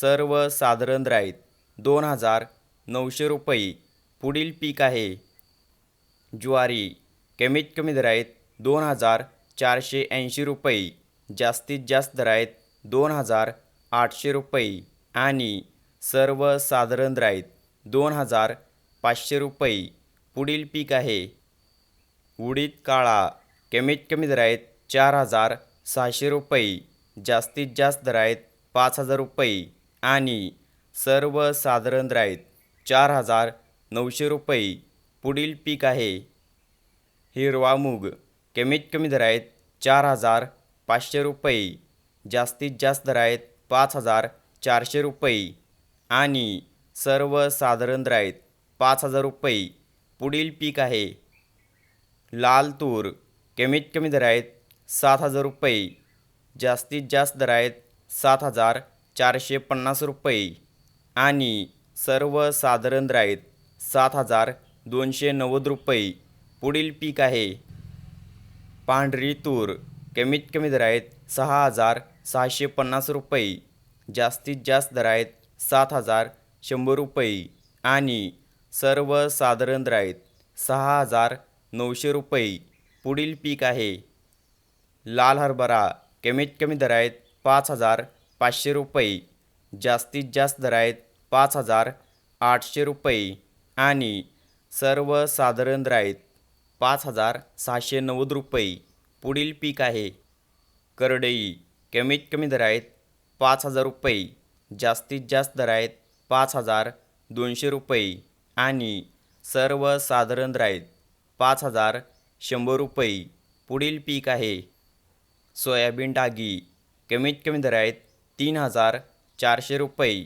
सर्वसाधारण दर दोन हजार नऊशे रुपये. पुढील पीक आहे. ज्वारी. कमीत कमी दरायत दोन हजार चारशे ऐंशी रुपये. जास्तीत जास्त दर आहेत दोन हजार आठशे रुपये. आणि सर्वसाधारण दर दोन हजार पाचशे रुपये. पुढील पीक आहे. उडीद काळा. कमीत कमी दरायत चार हजार सहाशे रुपये. जास्तीत जास्त दर आहेत पाच हजार रुपये. आणि सर्वसाधारण दर चार हजार नऊशे रुपये पुढील पीक आहे. हिरवा मूग कमीत कमी दर आहेत चार हजार पाचशे रुपये जास्तीत जास्त दर आहेत पाच हजार चारशे रुपये आणि सर्वसाधारण दर पाच हजार रुपये पुढील पीक आहे. लाल तूर कमीत कमी दर आहेत सात हजार रुपये जास्तीत जास्त दर आहेत सात हजार चारशे पन्नास रुपये आणि सर्वसाधारण राईत सात हजार दोनशे नव्वद रुपये. पुढील पीक आहे. पांढरी तूर कमीत कमी दरायत आहेत सहा हजार सहाशे पन्नास रुपये. जास्तीत जास्त दर आहेत सात हजार शंभर रुपये आणि सर्वसाधारण दर सहा हजार नऊशे रुपये. पुढील पीक आहे. लाल हरभरा कमीत कमी दर आहेत पाच हजार पाचशे रुपये जास्तीत जास्त दर आहेत पाच हजार आठशे रुपये आणि सर्वसाधारण दर आहेत पाच हजार सहाशे नव्वद रुपये. पुढील पीक आहे. करडई कमीत कमी दर आहेत पाच हजार रुपये जास्तीत जास्त दर आहेत पाच हजार दोनशे रुपये आणि सर्वसाधारण दर आहेत पाच हजार शंभर रुपये. पुढील पीक आहे. सोयाबीन डागी कमीत कमी दर आहेत तीन हजार चारशे रुपये.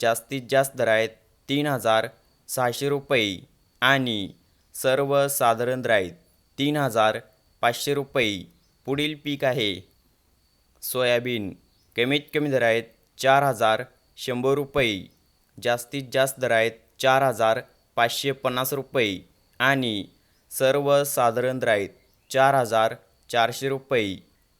जास्तीत जास्त दर आहेत तीन हजार सहाशे रुपये. आणि सर्वसाधारण दर आहेत तीन हजार पाचशे रुपये. पुढील पीक आहे. सोयाबीन. कमीत कमी दर आहेत चार हजार शंभर रुपये. जास्तीत जास्त दर आहेत चार हजार पाचशे पन्नास रुपये. आणि सर्वसाधारण दर आहेत चार हजार चारशे रुपये.